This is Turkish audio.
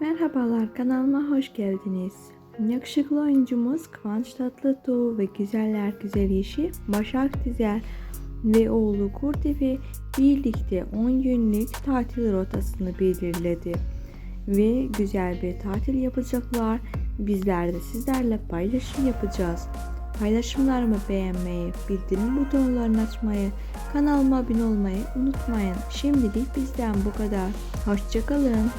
Merhabalar kanalıma hoş geldiniz. Yakışıklı oyuncumuz Kıvanç Tatlıtuğ ve güzeller güzel eşi Başak Dizel ve oğlu Kurtepe birlikte 10 günlük tatil rotasını belirledi. Ve güzel bir tatil yapacaklar. Bizler de sizlerle paylaşım yapacağız. Paylaşımlarımı beğenmeyi, bildirim butonlarını açmayı, kanalıma abone olmayı unutmayın. Şimdilik bizden bu kadar. Hoşçakalın.